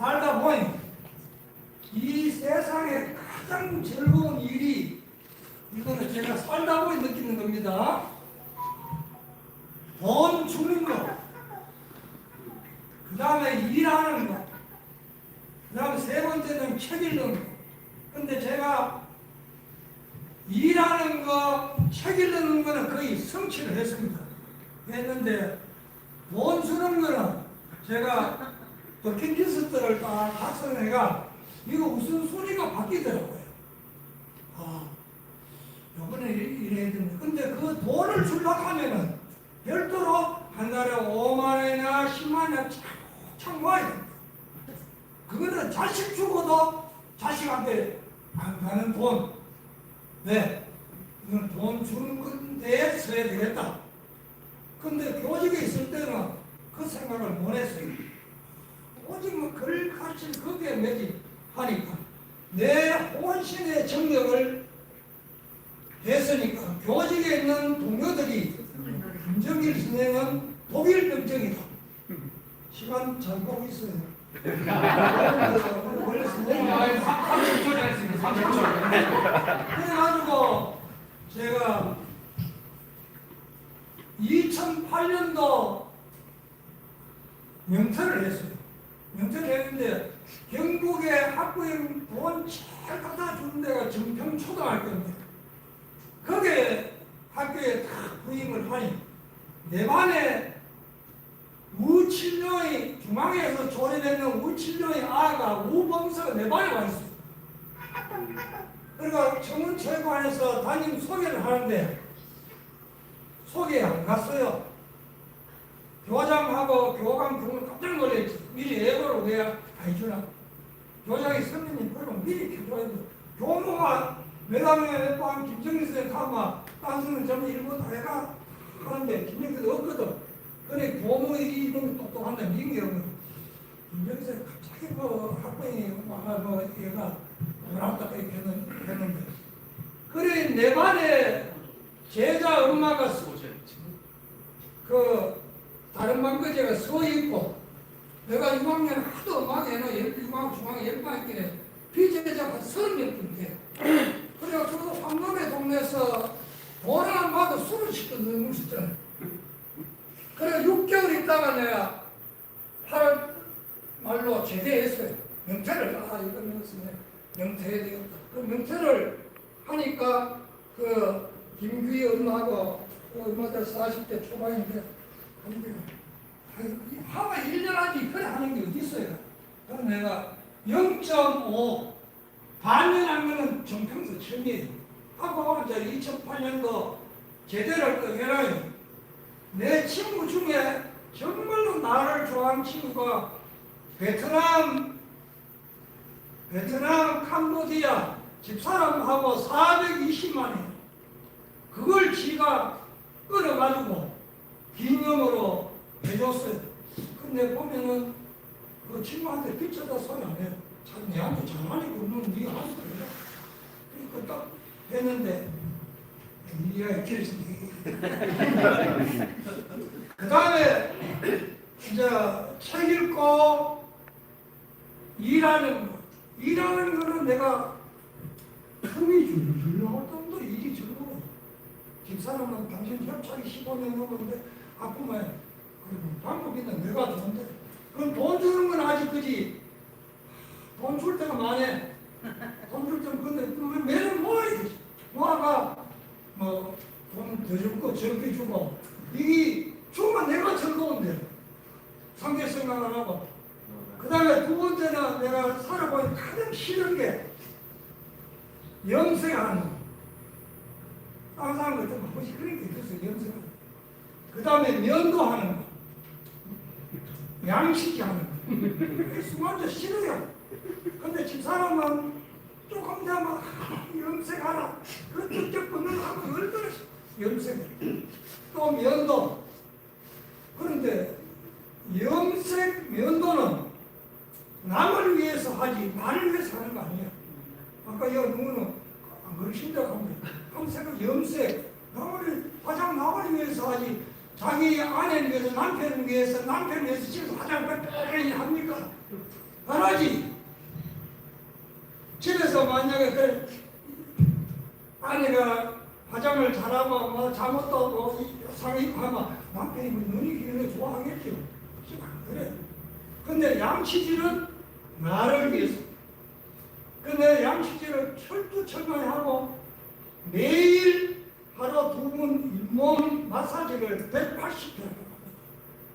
살다 보니 이 세상에 가장 즐거운 일이 이거는 제가 살다 보니 느끼는 겁니다. 돈 주는 거, 그 다음에 일하는 거, 그 다음에 세 번째는 책 읽는 거. 근데 제가 일하는 거, 책 읽는 거는 거의 성취를 했습니다. 했는데 돈 주는 거는 제가 버킷리스트를 딱 작성해가 이거 무슨 소리가 바뀌더라고요. 아, 요번에 이- 이래야 되는데 근데 그 돈을 주려고 하면은 별도로 한 달에 5만 원이나 10만 원이나 참 모아야 됩니다. 그거는 자식 주고도 자식한테 안 가는 돈. 네. 이건 돈 주는 건데 써야 되겠다. 근데 교직에 있을 때는 그 생각을 못 했어요. 오직 뭐글 가르칠 거기에 매지 하니까 내 혼신의 정력을 했으니까 교직에 있는 동료들이 김정일 선생은 독일 병정이다. 시간 잘 보고 있어요. 원래 선생님 아니, 30초 됐습니다. 30초. 그래가지고 제가 2008년도 명퇴를 했어요. 명퇴를 했는데 경북에 학부형 돈 제일 갖다 주는 데가 정평초등학교인데 거기에 학교에 다 부임을 하니 내 반에 우칠룡이 중앙에서 조립했는 우칠룡이 아가 우범서가 내 반에 와 있어요. 그러니까 청운체육관에서 담임 소개를 하는데 소개 안 갔어요. 교장하고 교감 부분 깜짝 놀랐지. 미리 예고를 왜안 해주나. 교장이 선배님 그러면 미리 해줘야 돼. 교모가 매담에 반 김정일 선생 가마 딴수는 전부 일본 다 해가 하는데 김정일 없거든. 그래 교모 이런 똑똑한데 없는 김정일 선생 갑자기 뭐 학번이 와가 뭐 얘가 뭐랍다 이렇게 했는- 했는데 그래 내 반에 제자 엄마가 서- 그 다른 방거제가 서 있고 내가 6학년 하도 엄마가 해놓 6학년 중학년 열반했길래 비제자가 서른 몇 분대 그래가지고 황금의 동네에서 돈 하나 받아 술을 시켰는 무시잖아 그래 6개월 있다가 내가 8월 말로 제대했어요 명퇴를 아 이거 명수네. 명퇴해야 되겠다. 그 명퇴를 하니까 그 김규희 엄마하고 그 엄마들 40대 초반인데 하마 1년 하지 그래 하는 게 어디 있어요? 그럼 내가 0.5 반년 하면은 정평서 처음이에요 하고 이제 2008년도 제대를 떠해라요. 내 친구 중에 정말로 나를 좋아하는 친구가 베트남 베트남 캄보디아 집사람하고 420만원 그걸 지가 끌어가지고 기념으로 해줬어요. 근데 보면은 그 친구한테 빚져다 소리 안 해요. 참 내한테 장난이 굴면 네가 하는 거야. 그러니까 딱 했는데 이해가 길지. 그 다음에 이제 책 읽고 일하는 거. 일하는 거는 내가 품이 줄줄 나올 정도 일이 즐거워. 집사람은 당신 협착이 15년 넘었는데 아프면 그 방법이 있는 내가 좋은데. 그럼 돈 주는 건 아직 그지? 돈 줄 때가 많네 돈 줄 때는 근데 그 매년 모아야지? 모아가 뭐 돈 더 주고 적게 주고. 이게 주면 내가 즐거운데. 상대 생각 안 하고. 그 다음에 두 번째는 내가 살아보니 가장 싫은 게 영생하는 거. 다른 사람들 좀한 번씩 그런 게 있었어요, 영생하는 거. 그 다음에 면도하는 거. 양식이 하는 거. 수많은 싫어요. 근데 집사람은 조금 되면 염색하라. 그 쭉쭉 하고 얼마나 염색을. 또 면도. 그런데 염색, 면도는 남을 위해서 하지 나를 위해서 하는 거 아니야. 아까 여 누구는 안 그러신다고 합니다. 검색을 염색, 나를 화장 나를 위해서 하지 자기 아내를 위해서 남편을 위해서 남편을 위해서 지금 화장 빽빽히 합니까? 하나지. 집에서 만약에 그 아내가 화장을 잘하고 뭐 잘못도 뭐 상이 하면 남편이 뭐 눈이 길게 좋아하겠죠. 그래. 근데 양치질은 나를 위해서. 근데 양치질을 철두철미하게 하고 매일 하루 두번잇 몸 마사지를 180회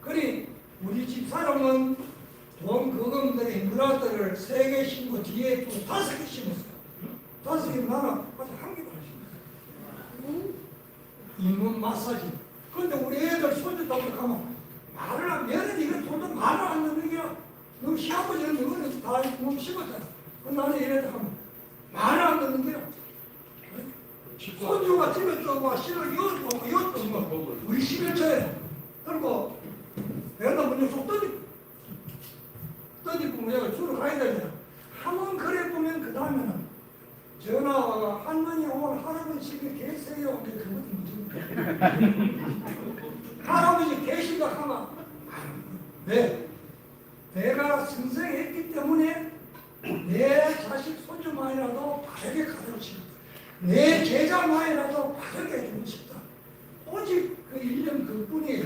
그리 우리 집 사람은 돈 거금들이 물라들을 세개 심고 뒤에 또 다섯 개 심었어요. 다섯 개 아직 한 개만 심었어요. 잇몸 마사지. 근데 우리 애들 손주들 가면 말을 안 얘는 이거 돈도 말을 안 듣는 게 너무 시아버지는 이거는 다 잇몸 심었잖아. 그 나는 이래도 하면 말을 안 듣는 게야. 손주가 집에 실을 이었고 이었고 뭐 우리 11초에 그리고 내가 먼저 속 떠지 떠지고 내가 주로 가야 되잖아 한번 그래 보면 그 다음에는 전화가 할머니 오늘 할아버지 집에 계세요 근데 그것도 무슨 할아버지 계신다 하면 네 내가 승생했기 때문에 내 자식 손주만이라도 바르게 가르치고 싶다. 내 제자만이라도 바르게 해주고 싶다. 오직 그 일념 그뿐이에요.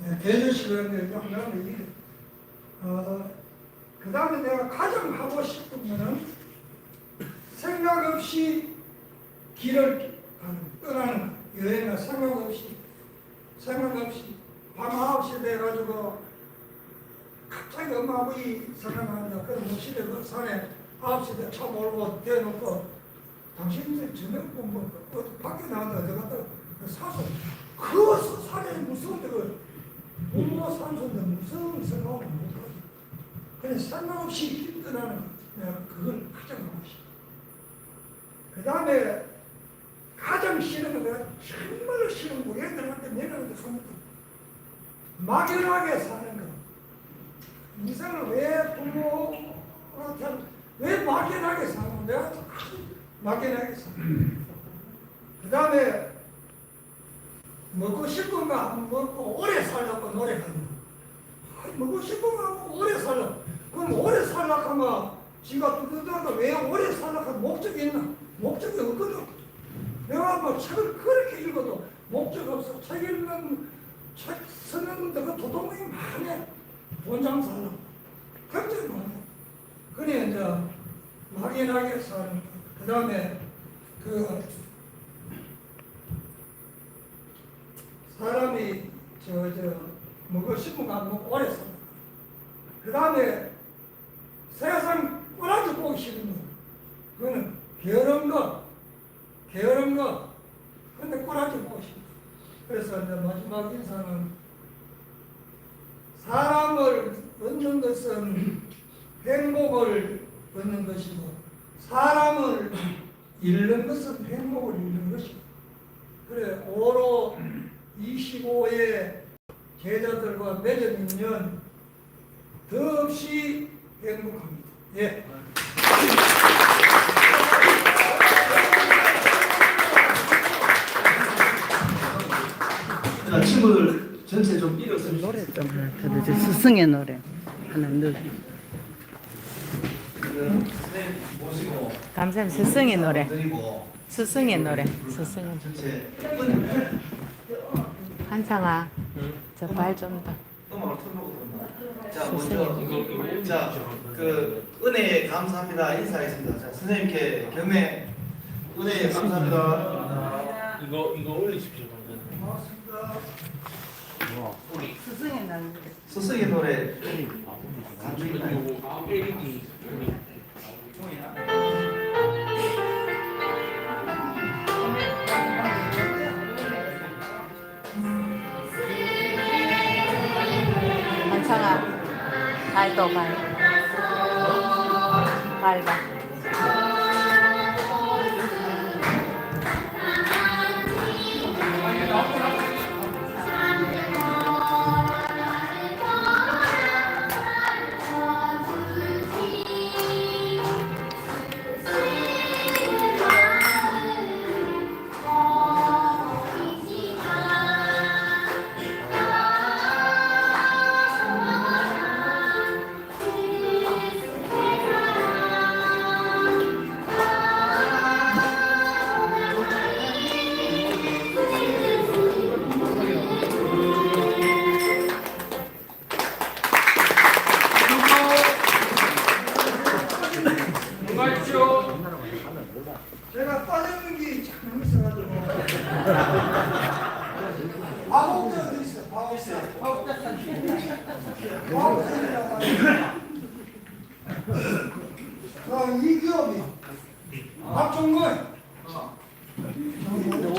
네, 대전식을 했는데 양양을 이래. 어, 그 다음에 내가 가장 하고 거는 생각 없이 길을 떠나는 거야. 여행을 생각 없이 생각 없이 밤 9시 돼가지고 갑자기 엄마 아버지 생각난다. 그래서 무실에 그 산에 아홉 시대 차 몰고 대놓고 당신들 저녁 공부 어디 밖에 나간다 어디 갔다 그 사서 그 산에 무서운데 그 부모 산소인데 무서운 생각을 못하지. 그냥 생각 없이 힘들어하는 거. 내가 그걸 가장 하고 싶어. 그 다음에 가장 싫은 건 내가 정말로 싫은 거 애들한테 하는 거. 막연하게 사는 거. 인생을 왜 부모한테 왜 막연하게 사는 내가 막연하게 사. 그 다음에 먹고 싶은 거 안 먹고 오래 살려고 노력하는 거. 먹고 싶은 거 오래 살려. 그럼 오래 살려고 하면 지가 두드러가 왜 오래 하면 목적이 있나? 목적이 없거든. 내가 뭐 책을 그렇게 읽어도 목적 없어. 책 읽는 책 쓰는 데가 도둑이 많아. 돈장 살려. 굉장히 많아. 그래 이제 막연하게 사는 그 다음에 그 사람이 저저거안 먹고 오래 산다. 그 다음에 세상 꼬라지 보기 싫은 거. 그거는 게으른 거, 게으른 거. 근데 꼬라지 보기 싫어. 그래서 이제 마지막 인사는 사람을 얻는 것은 행복을 얻는 것이고 사람을 잃는 것은 행복을 잃는 것이고 그래 5로 25의 제자들과 맺은 인연 더없이 행복합니다. 예. 자, 친구들 전체 좀 일어서주세요. 노래 좀 하나 들어줘. 스승의 노래 하나 모시고 감사합니다. 스승의 노래. 스승의 노래. 스승의 전체 한상아. 저 발 좀 더. 자. 먼저 자, 그 은혜에 감사합니다 인사하겠습니다. 자, 선생님께 경례 은혜에 감사합니다. 이거 이거 올리십시오. 우리 스승의 노래. 스승의 노래 간주 있 발도 발. 밟 그 이기업이 박종건. 근데?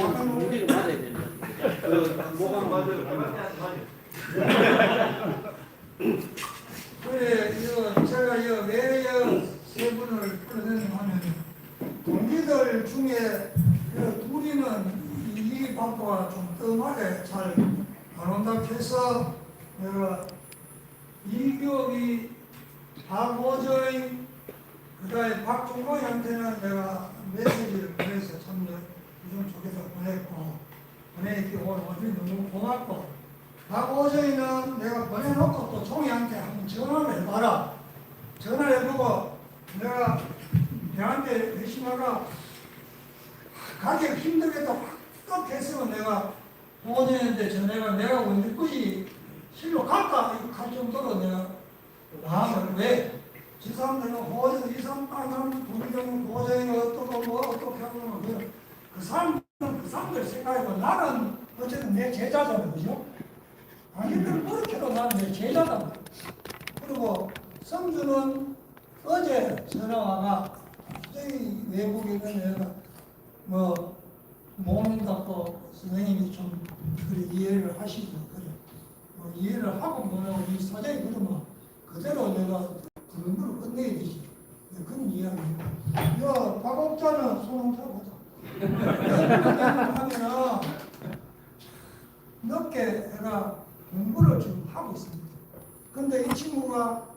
그래, 이거 제가 이거 왜세 분을 끌어내냐면 동기들 중에 그 둘이는 이 바보가 좀 뜸하게 잘 안 온다고 해서 내가 이기업이 박오저인 그다음에 박종호한테는 내가 메시지를 보내서 참 요즘 쪽에서 보냈고 보내기 오늘 오늘 너무 고맙고 박오저인은 내가 보내놓고 또 종이한테 한번 전화를 해봐라 전화를 해보고 내가 걔한테 회심하가 가기 힘들겠다 확 했으면 내가 보호전한테 전화가 내가 언제까지 실로 갈까 갈 정도로 내가 마음을 왜? 저 사람들은 호전 이 사람 다른 사람 동기들은 호전이 어떻고 뭐 어떻게 하고 그, 그 사람들은 그 사람들 생각하고 나는 어쨌든 내 제자잖아 그죠? 아니들 그렇게도 나는 내 제자다. 그리고 성주는 어제 전화와가 갑자기 외국에 있는 애가 뭐 모른다고 선생님이 좀 그래 이해를 하시고 그래. 뭐 이해를 하고 뭐라고 이 사장이 그러면 그대로 내가 공부를 끝내야 되지 네, 그런 이야기입니다 야 박업자는 손 한번 타보자 하면은 늦게 내가 공부를 지금 하고 있습니다 근데 이 친구가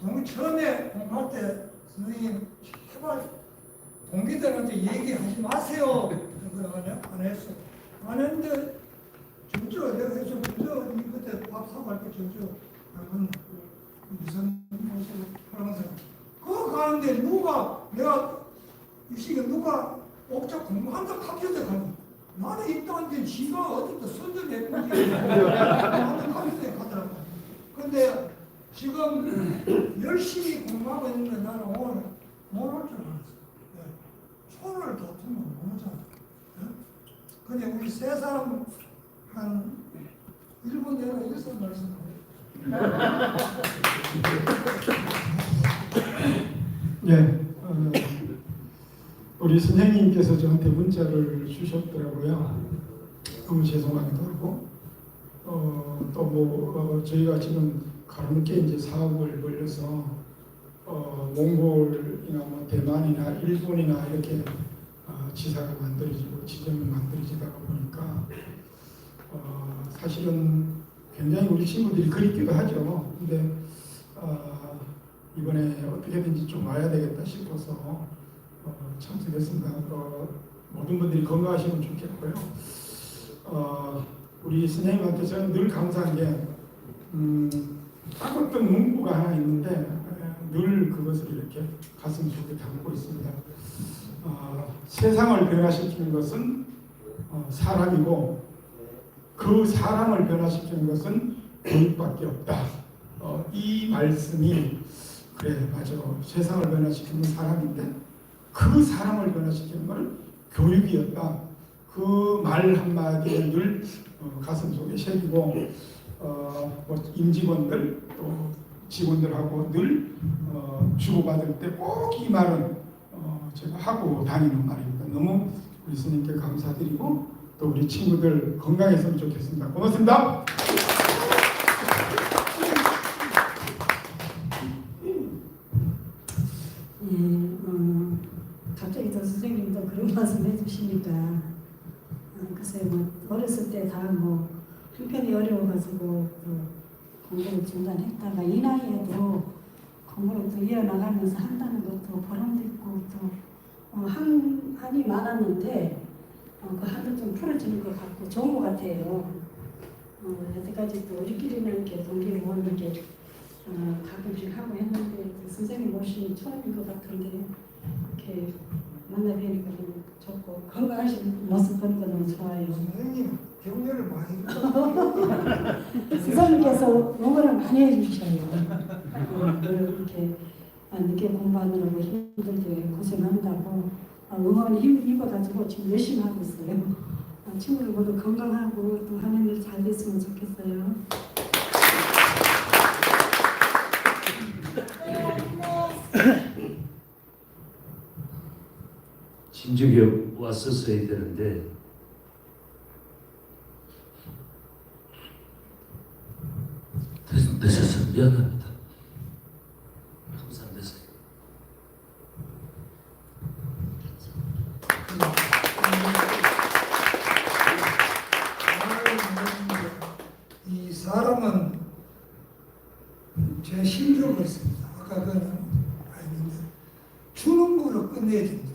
동 처음에 공부할 때 선생님 제발 동기들한테 얘기하지 마세요. 그러거든요. 안 했어. 안 했는데 저저 내가 해서 저저 그때 밥 사갈 때 저저 알건 무슨 무슨 프랑스 그거 가는데 누가 내가 이 시기에 누가 옥자 공부한다 학교에 가는 나는 입당한테 지가 어디부터 선전 내는지 나는 학교에 가더라고. 근데 지금 열심히 공부하고 있는데 나는 오늘 못할 줄 알았어. 예. 손을 다투면 못하잖아. 예? 근데 우리 세 사람 한 1분 내로 일선 말씀하고 네, 어, 우리 선생님께서 저한테 문자를 주셨더라고요. 너무 죄송하기도 하고, 어, 또뭐 어, 저희가 지금 가볍게 이제 사업을 벌려서 어, 몽골이나 뭐 대만이나 일본이나 이렇게 어, 지사가 만들어지고 지점이 만들어지다 보니까 어, 사실은 굉장히 우리 친구들이 그립기도 하죠. 근데 어, 이번에 어떻게든지 좀 와야 되겠다 싶어서 어, 참석했습니다. 어, 모든 분들이 건강하시면 좋겠고요. 어, 우리 선생님한테 저는 늘 감사한 게 음, 따뜻한 문구가 하나 있는데 에, 늘 그것을 이렇게 가슴 속에 담고 있습니다. 어, 세상을 변화시키는 것은 어, 사람이고 그 사람을 변화시키는 것은 교육밖에 없다. 어, 이 말씀이 그래 맞아 세상을 변화시키는 사람인데 그 사람을 변화시키는 건 교육이었다. 그 말 한마디를 늘 어, 가슴 속에 새기고 어, 뭐 임직원들 또 직원들하고 늘 어, 주고받을 때 꼭 이 말은 어, 제가 하고 다니는 말입니다. 너무 스님께 감사드리고 또 우리 친구들 건강했으면 좋겠습니다. 고맙습니다. 예, 어, 글쎄 뭐뭐 중단했다가 이 나이에도 공부를 또 이어나가면서 한다는 것도 보람도 있고 또 어, 한, 한이 많았는데 어, 그 한도 좀 풀어지는 것 같고 좋은 것 같아요. 어, 여태까지 또 우리끼리는 이렇게 동기 모임 이렇게 어, 가끔씩 하고 했는데 그 선생님 모시는 처음인 것 같은데 이렇게 만나 뵈니까 너무 좋고 건강하신 모습 보니까 너무 좋아요. 선생님 격려를 많이. 선생님께서 응원을 많이 해주셔요. 어, 늘 이렇게 아, 늦게 공부하느라고 힘들게 고생한다고 아, 응원 힘 입어가지고 지금 열심히 하고 있어요. 아, 친구들 모두 건강하고 또 하는 일 잘 됐으면 좋겠어요. 진즉에 왔었어야 되는데 늦- 늦어서 미안합니다. 항상 늦어요. 이 사람은 제 심정을 했습니다. 아까 그는 아닌데 주는 거로 끝내야 됩니다.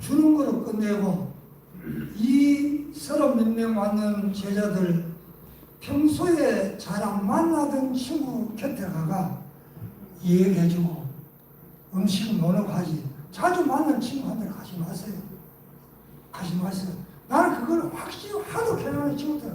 주는 거로 끝내고 이 서른 몇 명 왔는 제자들 평소에 잘 안 만나던 친구 곁에 가가 이야기해주고 음식 먹는 하지 자주 만난 친구한테 가지 마세요. 가지 마세요. 나는 그걸 확실히 하도 편안한 친구들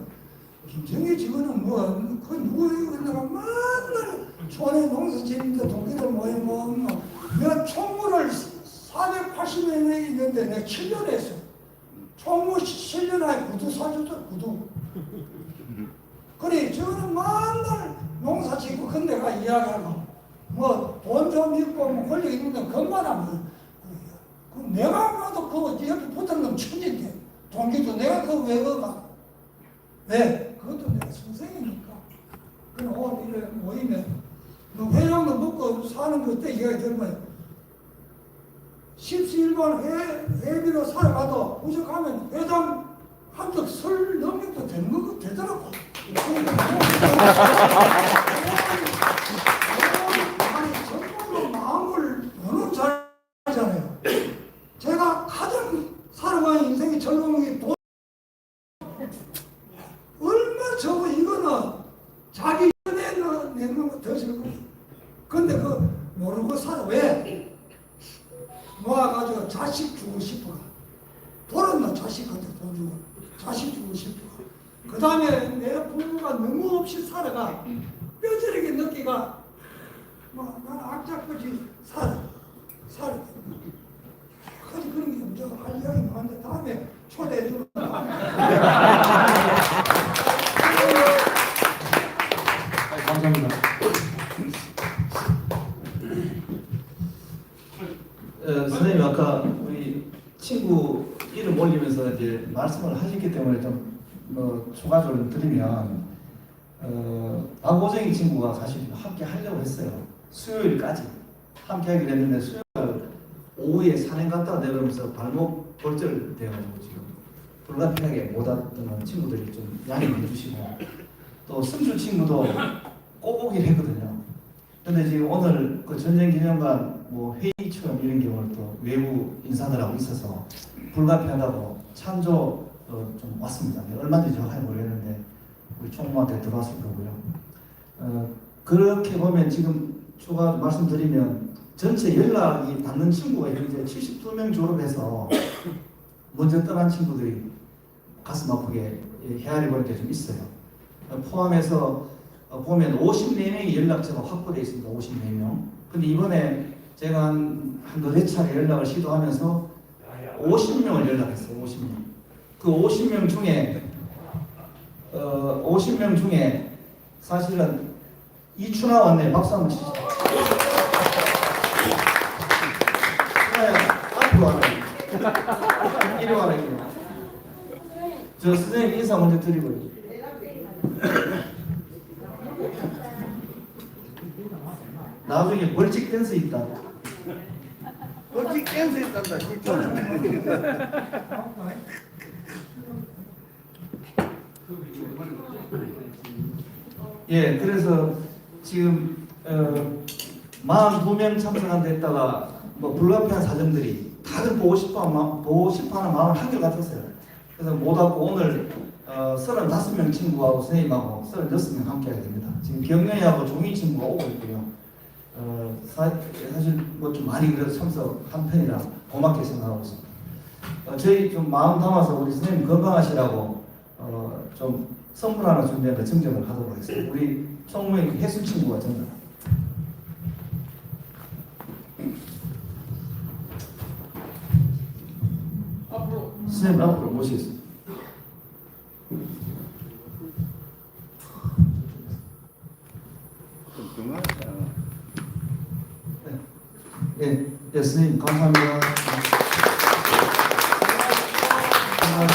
김정희 직원은 뭐, 그 누구예요? 내가 맨날 촌에 농사 짓는데 동기들 모임 뭐, 뭐. 내가 총무를 480년에 있는데 내가 7년 했어. 총무 7년 안에 구두 사줬어, 구두. 그래, 저는 맨날 농사 짓고 그 내가 이야기하고, 뭐, 돈 좀 있고, 뭐, 권력 있는데, 그것만 하면, 그 내가 봐도 그 옆에 붙은 놈 천진데, 동기도 내가 그왜 그가? 왜? 그것도 내가 선생이니까. 그럼 오늘 이래 모이면, 너 회장도 먹고 사는 거 어때? 이야기 들으면, 십시일반 회, 회비로 살아가도 부족하면 회장 한턱 설 넘겨도 되는 거 되더라고. 아니, 정말로 마음을 너무 잘하잖아요. 제가 가장 살아가는 인생의 즐거움이 돈, 얼마 저거 이거는 자기 내는 내는 거더 즐거워. 근데 그 모르고 살아 왜? 모아가지고 자식 주고 싶어. 돌았나 자식한테 돈 주고 자식 주고 싶어. 그 다음에 내 부모가 너무 없이 살아가 뼈저리게 느끼가 뭐 나는 악착같이 살아 살아. 그지 그런 게 문제가 할 이야기 많은데 다음에 초대해 주면 감사합니다. 어, 선생님 아까 우리 친구 이름 올리면서 이제 말씀을 하셨기 때문에 좀 뭐 추가적으로 드리면 어, 박오정희 친구가 사실 함께 하려고 했어요. 수요일까지 함께 하기로 했는데 수요일 오후에 산행 갔다가 내려오면서 발목 골절 돼가지고 지금 불가피하게 못 왔던 친구들이 좀 양해해 주시고 또 승주 친구도 꼭 오긴 했거든요. 근데 지금 오늘 그 전쟁 기념관 뭐 회의 처럼 이런 경우를 또 외부 인사들하고 있어서 불가피하다고 찬조 어, 좀 왔습니다. 네, 얼마인지 정확하게 모르겠는데 우리 총무한테 들어왔을 거고요. 어, 그렇게 보면 지금 추가 말씀드리면 전체 연락이 받는 친구가 현재 72명 졸업해서 먼저 떠난 친구들이 가슴 아프게 헤아려 보는 게좀 있어요. 어, 포함해서 어, 보면 54명의 연락처가 확보되어 있습니다. 54명. 근데 이번에 제가 한, 한 너댓 차례 연락을 시도하면서 50명을 연락했어요. 50명. 그 50명 중에 어, 50명 중에 사실은 이춘아 왔네. 박수 한번 치시죠. 와라. 이리 와라, 이리 와. 저 선생님 인사 먼저 드리고요. 나중에 벌칙 댄스 있다. 벌칙 댄스 있단다. 예, 그래서 지금 어, 42명 참석한 데다가 뭐 불가피한 사정들이 다들 보고 싶어 마, 보고 싶어하는 마음을 한결 같았어요. 그래서 못 왔고 오늘 어, 35명 친구하고 선생님하고 36명 함께 하게 됩니다. 지금 경련이하고 종이 친구가 오고 있고요. 어, 사, 사실 뭐 좀 많이 그래도 참석한 편이라 고맙게 생각하고 있습니다. 어, 저희 좀 마음 담아서 우리 선생님 건강하시라고 어, 좀 선물 하나 준비해서 증정을 하도록 하겠습니다. 우리 총무의 해수 친구가 전달. 선생님 앞으로 모시겠습니 다. 예, 네. 예, 스님 감사합니 다. 감사합니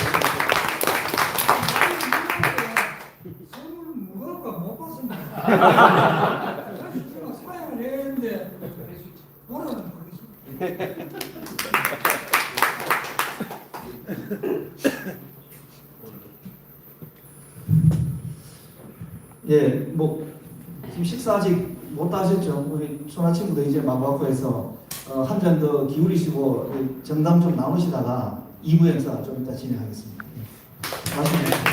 다. 해서 어, 한잔더 기울이시고 이 정담 좀 나누시다가 2부 행사 좀 이따 진행하겠습니다. 주세요.